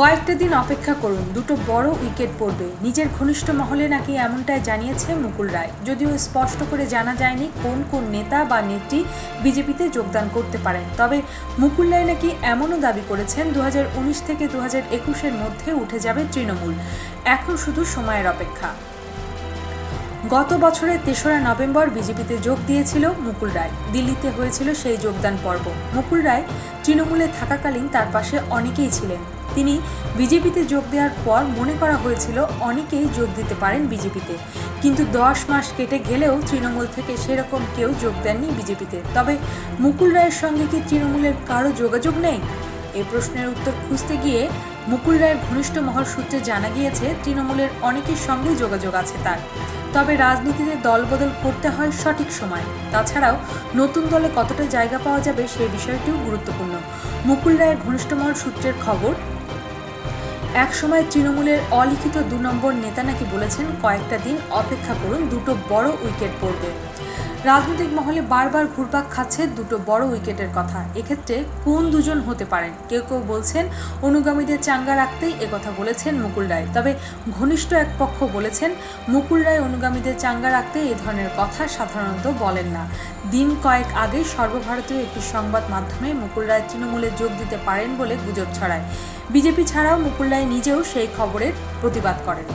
কয়েকটা দিন অপেক্ষা করুন, দুটো বড় উইকেট পড়বে। নিজের ঘনিষ্ঠ মহলে নাকি এমনটাই জানিয়েছে মুকুল রায়। যদিও স্পষ্ট করে জানা যায়নি কোন কোন নেতা বা নেত্রী বিজেপিতে যোগদান করতে পারেন। তবে মুকুল রায় নাকি এমনও দাবি করেছেন দু হাজার উনিশ থেকে দু হাজার একুশের মধ্যে উঠে যাবে তৃণমূল। এখন শুধু সময়ের অপেক্ষা। গত বছরের তেসরা নভেম্বর বিজেপিতে যোগ দিয়েছিল মুকুল রায়। দিল্লিতে হয়েছিল সেই যোগদান পর্ব। মুকুল রায় তৃণমূলে থাকাকালীন তার পাশে অনেকেই ছিলেন। তিনি বিজেপিতে যোগ দেওয়ার পর মনে করা হয়েছিল অনেকেই যোগ দিতে পারেন বিজেপিতে। কিন্তু দশ মাস কেটে গেলেও তৃণমূল থেকে সেরকম কেউ যোগ দেননি বিজেপিতে। তবে মুকুল রায়ের সঙ্গে কি তৃণমূলের কারও যোগাযোগ নেই? এই প্রশ্নের উত্তর খুঁজতে গিয়ে মুকুল রায়ের ঘনিষ্ঠ মহল সূত্রে জানা গিয়েছে, তৃণমূলের অনেকের সঙ্গেই যোগাযোগ আছে তার। তবে রাজনীতিতে দলবদল করতে হয় সঠিক সময়। তাছাড়াও, নতুন দলে কতটা জায়গা পাওয়া যাবে সেই বিষয়টিও গুরুত্বপূর্ণ। মুকুল রায়ের ঘনিষ্ঠ মহল সূত্রের খবর একসময় তৃণমূলের অলিখিত দু নম্বর নেতা নাকি বলেছেন, কয়েকটা দিন অপেক্ষা করুন, দুটো বড় উইকেট পড়বে। রাজনৈতিক মহলে বারবার ঘুরপাক খাচ্ছে দুটো বড় উইকেটের কথা। এক্ষেত্রে কোন দুজন হতে পারেন? কেউ কেউ বলছেন, অনুগামীদের চাঙ্গা রাখতেই একথা বলেছেন মুকুল রায়। তবে ঘনিষ্ঠ এক পক্ষ বলেছেন, মুকুল রায় অনুগামীদের চাঙ্গা রাখতে এ ধরনের কথা সাধারণত বলেন না। দিন কয়েক আগেই সর্বভারতীয় একটি সংবাদ মাধ্যমে মুকুল রায় তৃণমূলে যোগ দিতে পারেন বলে গুজব ছড়ায়। বিজেপি ছাড়াও মুকুল রায় নিজেও সেই খবরের প্রতিবাদ করেন।